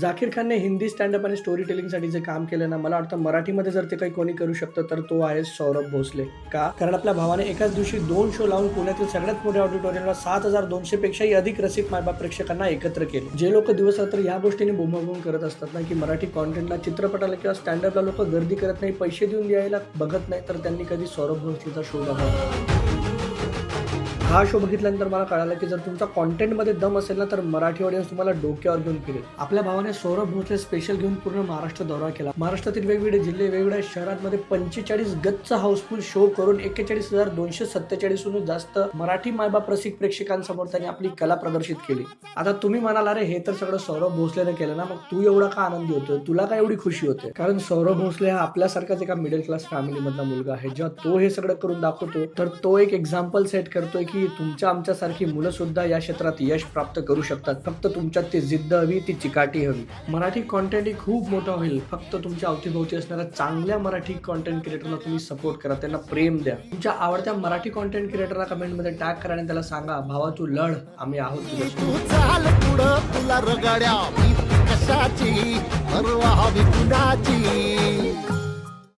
जाकीर खानने हिंदी स्टँडअप आणि स्टोरी टेलिंगसाठी जे काम केलं ना मला वाटतं मराठीमध्ये जर ते काही कोणी करू शकतं तर तो आहे सौरभ भोसले. का? कारण आपल्या भावाने एकाच दिवशी दोन शो लावून पुण्यातील सगळ्यात मोठ्या ऑडिटोरियमला सात हजार दोनशे पेक्षाही अधिक रसिक मायबाप प्रेक्षकांना एकत्र केले. जे लोक दिवस रात्र या गोष्टीने बोंबाबोंब करत असतात ना की मराठी कॉन्टेंटला चित्रपटाला किंवा स्टँडअपला लोक गर्दी करत नाही पैसे देऊन यायला बघत नाही तर त्यांनी कधी सौरभ भोसलेचा शो लावला हा शो बघितल्यानंतर मला कळालं की जर तुमचा कॉन्टेंटमध्ये दम असेल ना तर मराठी ऑडियन्स तुम्हाला डोक्यावर घेऊन फिरेल. आपल्या भावाने सौरभ भोसले स्पेशल घेऊन पूर्ण महाराष्ट्र दौरा केला. महाराष्ट्रातील वेगवेगळे जिल्हे वेगवेगळ्या शहरांमध्ये पंचेचाळीस गच्च हाऊसफुल शो करून एक्केचाळीस हजार दोनशे सत्तेचाळीसहून जास्त मराठी मायबाप रसिक प्रेक्षकांसमोर त्यांनी आपली कला प्रदर्शित केली. आता तुम्ही म्हणाला रे हे तर सगळं सौरभ भोसलेने केलं ना मग तू एवढा का आनंदी होतो तुला का एवढी खुशी होते? कारण सौरभ भोसले हा आपल्यासारखाच एका मिडल क्लास फॅमिली मधला मुलगा आहे. जेव्हा तो हे सगळं करून दाखवतो तर तो एक एक्झाम्पल सेट करतोय की तुमच्या आमच्यासारखी मुलं सुद्धा या क्षेत्रात यश प्राप्त करू शकतात. फक्त तुमच्यात ती जिद्द हवी ती चिकाटी हवी. मराठी कॉन्टेंट ही खूप मोठा होईल. फक्त तुमच्या अवतीभोवती असणाऱ्या चांगल्या मराठी कॉन्टेंट क्रिएटरला तुम्ही सपोर्ट करा. त्यांना प्रेम द्या. तुमच्या आवडत्या मराठी कॉन्टेंट क्रिएटरला कमेंटमध्ये टॅग करा आणि त्याला सांगा भावा तू लढ. आम्ही आहोत तुझ्या तुला रगाड्या.